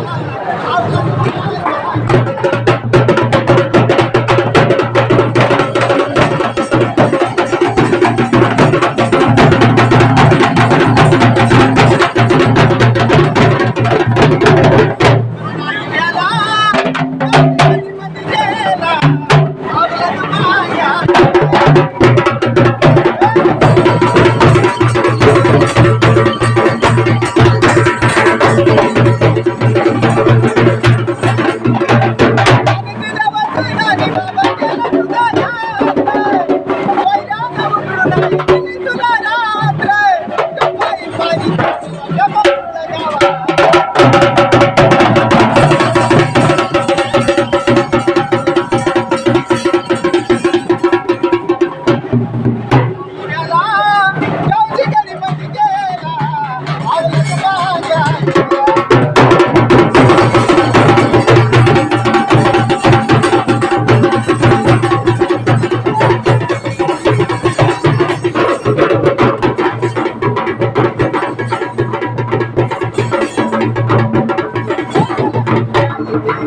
Yeah. हे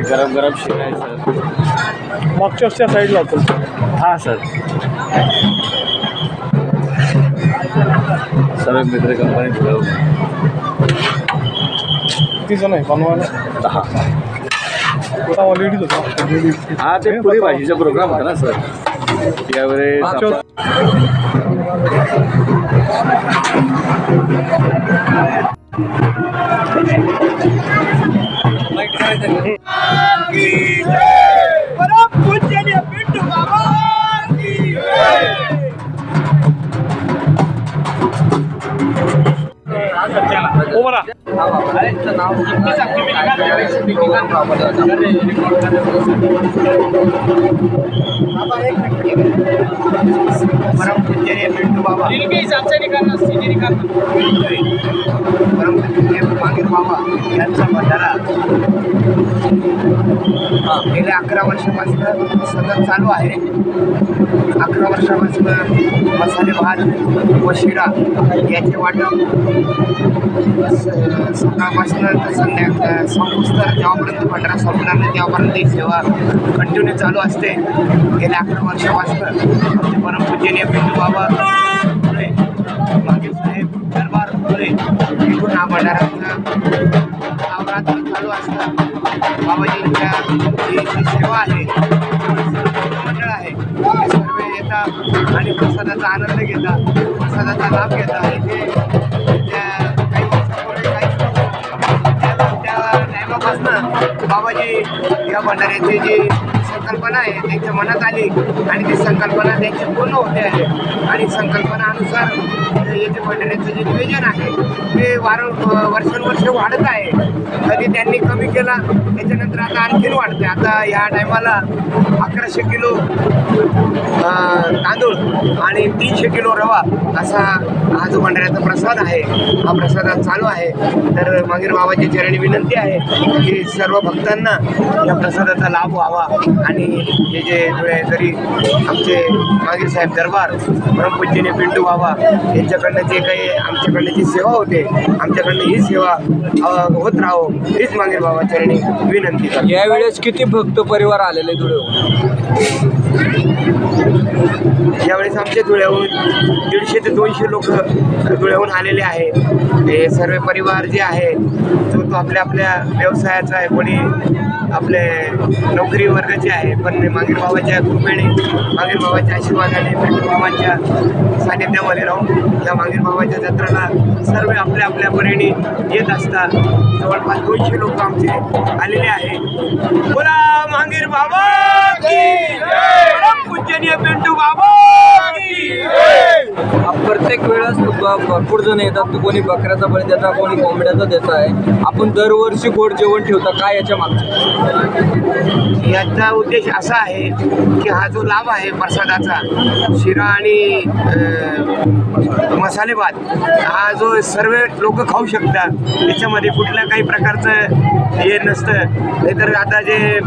गरम गरम शिकायचं मागच्या त्या साईडला होतं. हा सर. सर्व मित्र कंपनीत मिळवून किती जण आहे बनवायला दहा होता लेडीज होता लेडीज हा ते पुरी भाजीचा प्रोग्राम होता ना सर यावेळेस मागच्या आपण- परम पूज्य परम पूज्य बाबा परमपूज्य बाबा यांचा भंडारा गेल्या अकरा वर्षापासून सतत चालू आहे. अकरा वर्षापासून मसाले भात व शिरा याचे वाटप. स- सकाळपासून तर संध्या संपूस जेव्हापर्यंत भंडारा संपणार नाही तेव्हापर्यंत ही सेवा कंटिन्यू चालू असते. गेल्या अकरा वर्षापासून आमचे परमपूजनीय पिंटू बाबा चालू असतं. बाबाजींच्या जी सेवा आहे मंडळ आहे ते सर्व येतात आणि प्रसादाचा आनंद घेतात प्रसादाचा लाभ घेतात इथे त्या टायमापासनं त्या- बाबाजी या भंडाऱ्याचे जे संकल्पना आहे त्यांच्या मनात आली आणि ती संकल्पना त्यांची पूर्ण होते आहे. आणि संकल्पनानुसार याचे मंडळाचं जे नियोजन आहे ते वार वर्षानुवर्ष वाढत आहे. कधी त्यांनी कमी केला त्याच्यानंतर आता आणखीन वाढते. आता या टायमाला अकराशे किलो तांदूळ आणि तीनशे किलो रवा असा हा जो भंडाऱ्याचा प्रसाद आहे हा प्रसाद चालू आहे. तर मागीर बाबाची चरणी विनंती आहे की सर्व भक्तांना या प्रसादाचा लाभ व्हावा आणि हे जे थोडे जरी आमचे मागीर साहेब दरबार परमपूज्यने पिंटू बाबा यांच्याकडनं जे काही आमच्याकडनं जी सेवा होते आमच्याकडनं ही सेवा होत राहो हीच मागीर बाबा चरणी विनंती करतो. यावेळेस किती भक्त परिवार आलेले धुळे यावेळेस आमच्या धुळ्याहून दीडशे ते दोनशे लोक धुळ्याहून आलेले आहेत हे सर्व परिवार जे आहे तो तो आपल्या आपल्या व्यवसायाचा आहे कोणी आपले नोकरी वर्गाचे आहे पण मागीर बाबाच्या कृपेने मागीर बाबाच्या आशीर्वादाने पिंटू बाबांच्या सानिध्यामध्ये राहून या मागीर बाबाच्या जत्राला सर्व आपल्या आपल्या परीने येत असतात जवळपास दोनशे लोक आमचे आलेले आहे बोला मागीर बाबा पूजनीय पिंटू बाबा प्रत्येक वेळेस ब- भरपूर जण येतात. कोणी बकऱ्याचा बळी देतात कोणी कोंबड्याचा देत आहे. आपण दरवर्षी गोड जेवण ठेवता काय याच्या मागचं? याचा उद्देश असा आहे की हा जो लाभ आहे प्रसादाचा शिरा आणि मसालेभात मसाले भात हा जो सर्व लोक खाऊ शकतात त्याच्यामध्ये कुठल्या काही प्रकारचं हे नसतं. नाहीतर आता जे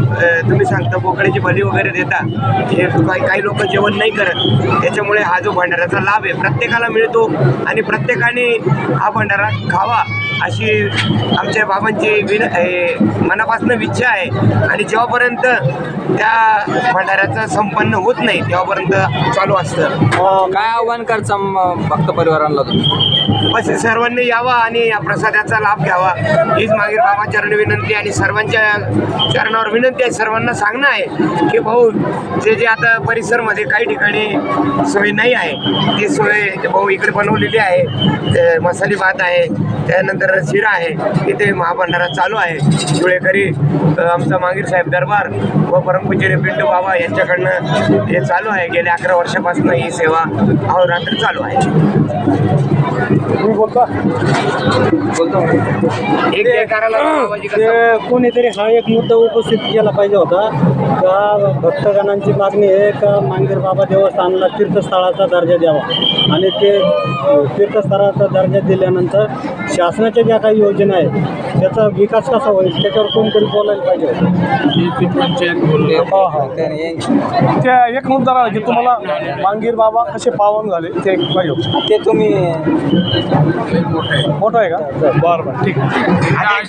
तुम्ही सांगता बोकड्याची बली वगैरे देता हे काही काही लोक जेवण नाही करत. त्याच्यामुळे हा जो भंडाराचा लाभ आहे प्रत्येकाला मिळतो आणि प्रत्येकाने हा भंडारा खावा. अशी आमच्या बाबांची विन हे मनापासून इच्छा आहे. आणि जेव्हापर्यंत त्या भंडाऱ्याचं संपन्न होत नाही तेव्हापर्यंत चालू असतं. काय आव्हान करचा भक्त परिवारांना तुम्ही? बस सर्वांनी यावा आणि या प्रसादाचा लाभ घ्यावा. हीच मागील बाबाचरणी विनंती आणि सर्वांच्या चरणावर विनंती आहे. सर्वांना सांगणं आहे की भाऊ जे जे आता परिसरमध्ये काही ठिकाणी सोय नाही आहे ती सोय भाऊ इकडे बनवलेली आहे. ते मसाली भात आहे. त्यानंतर शिरा आहे. इथे महाभंडारा चालू आहे. धुळेकरी आमचा मागीर साहेब दरबार व परमपूज्य पिंटू बाबा यांच्याकडनं हे चालू आहे. गेल्या अकरा वर्षापासून ही सेवा अहोरात्र चालू आहे. कोणीतरी हा एक मुद्दा उपस्थित केला पाहिजे होता. का भक्तगणांची मागणी आहे का मांगीर बाबा देवस्थानला तीर्थस्थळाचा दर्जा द्यावा? आणि ते तीर्थस्थळाचा दर्जा दिल्यानंतर शासनाच्या ज्या काही योजना आहेत त्याचा विकास कसा होईल त्याच्यावर कोणतरी बोलायला पाहिजे त्या एक मुद्दा राहिला की तुम्हाला मांगीर बाबा कसे पावन झाले ते एक पाहिजे. ते तुम्ही मोठं आहे का? बरं बरं. ठीक आहे.